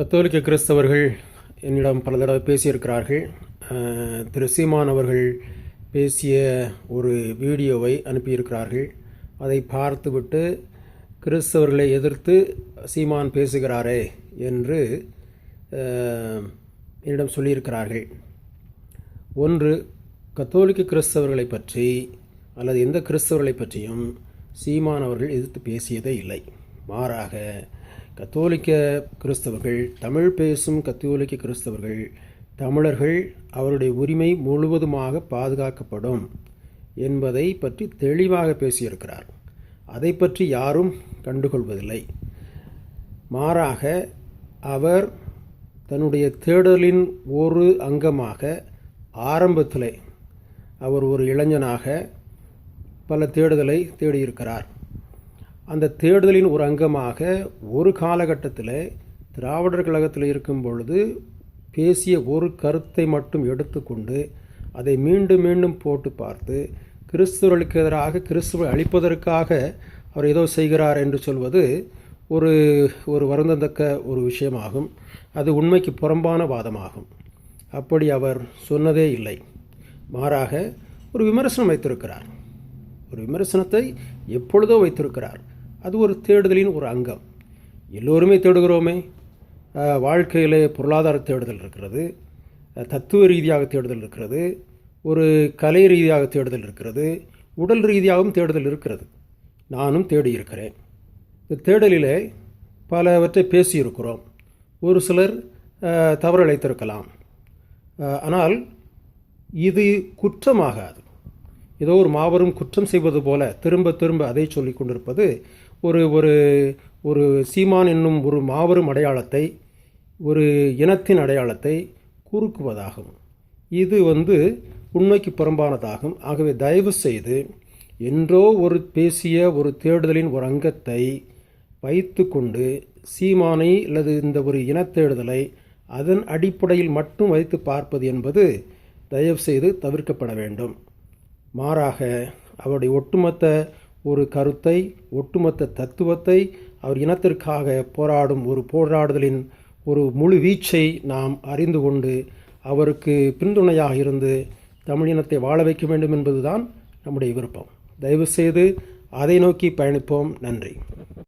கத்தோலிக்க கிறிஸ்தவர்கள் என்னிடம் பல தடவை பேசியிருக்கிறார்கள். திரு சீமான் அவர்கள் பேசிய ஒரு வீடியோவை அனுப்பியிருக்கிறார்கள். அதை பார்த்துவிட்டு கிறிஸ்தவர்களை எதிர்த்து சீமான் பேசுகிறாரே என்று என்னிடம் சொல்லியிருக்கிறார்கள். ஒன்று கத்தோலிக்க கிறிஸ்தவர்களை பற்றி அல்லது எந்த கிறிஸ்தவர்களை பற்றியும் சீமான் அவர்கள் எதிர்த்து பேசியதே இல்லை. மாறாக கத்தோலிக்க கிறிஸ்தவர்கள் தமிழ் பேசும் கத்தோலிக்க கிறிஸ்தவர்கள் தமிழர்கள் அவருடைய உரிமை முழுவதுமாக பாதுகாக்கப்படும் என்பதை பற்றி தெளிவாக பேசியிருக்கிறார். அதை பற்றி யாரும் கண்டுகொள்வதில்லை. மாறாக அவர் தன்னுடைய தேடலின் ஒரு அங்கமாக ஆரம்பத்தில் அவர் ஒரு இளைஞனாக பல தேடுதலை தேடியிருக்கிறார். அந்த தேடுதலின் ஒரு அங்கமாக ஒரு காலகட்டத்தில் திராவிடர் கழகத்தில் இருக்கும் பொழுது பேசிய ஒரு கருத்தை மட்டும் எடுத்துக்கொண்டு அதை மீண்டும் மீண்டும் போட்டு பார்த்து கிறிஸ்துவர்களுக்கு எதிராக கிறிஸ்துவை அழிப்பதற்காக அவர் ஏதோ செய்கிறார் என்று சொல்வது ஒரு ஒரு வருந்தத்தக்க ஒரு விஷயமாகும். அது உண்மைக்கு புறம்பான வாதமாகும். அப்படி அவர் சொன்னதே இல்லை. மாறாக ஒரு விமர்சனம் வைத்திருக்கிறார். ஒரு விமர்சனத்தை எப்பொழுதோ வைத்திருக்கிறார். அது ஒரு தேடுதலின் ஒரு அங்கம். எல்லோருமே தேடுகிறோமே. வாழ்க்கையில் பொருளாதார தேடுதல் இருக்கிறது. தத்துவ ரீதியாக தேடுதல் இருக்கிறது. ஒரு கலை ரீதியாக தேடுதல் இருக்கிறது. உடல் ரீதியாகவும் தேடுதல் இருக்கிறது. நானும் தேடியிருக்கிறேன் இந்த தேடலில் பலவற்றை பேசியிருக்கிறோம். ஒரு சிலர் அஹ், தவறிழைத்திருக்கலாம் ஆனால் இது குற்றமாகாது. ஏதோ ஒரு மாபெரும் குற்றம் செய்வது போல திரும்ப திரும்ப அதை சொல்லிக் கொண்டிருப்பது ஒரு ஒரு ஒரு சீமான் என்னும் ஒரு மாபெரும் அடையாளத்தை ஒரு இனத்தின் அடையாளத்தை குறுக்குவதாகும். இது வந்து உண்மைக்கு புறம்பானதாகும். ஆகவே தயவு செய்து என்றோ ஒரு பேசிய ஒரு தேடுதலின் ஒரு அங்கத்தை வைத்துக்கொண்டு சீமானை அல்லது இந்த ஒரு இனத்தேடுதலை அதன் அடிப்படையில் மட்டும் வைத்து பார்ப்பது என்பது தயவு செய்து தவிர்க்கப்பட வேண்டும். மாறாக அவருடைய ஒட்டுமொத்த ஒரு கருத்தை ஒட்டுமொத்த தத்துவத்தை அவர் இனத்திற்காக போராடும் ஒரு போராடுதலின் ஒரு முழு வீச்சை நாம் அறிந்து கொண்டு அவருக்கு பின்துணையாக இருந்து தமிழ் இனத்தை வாழ வைக்க வேண்டும் என்பதுதான் நம்முடைய விருப்பம். தயவுசெய்து அதை நோக்கி பயணிப்போம். நன்றி.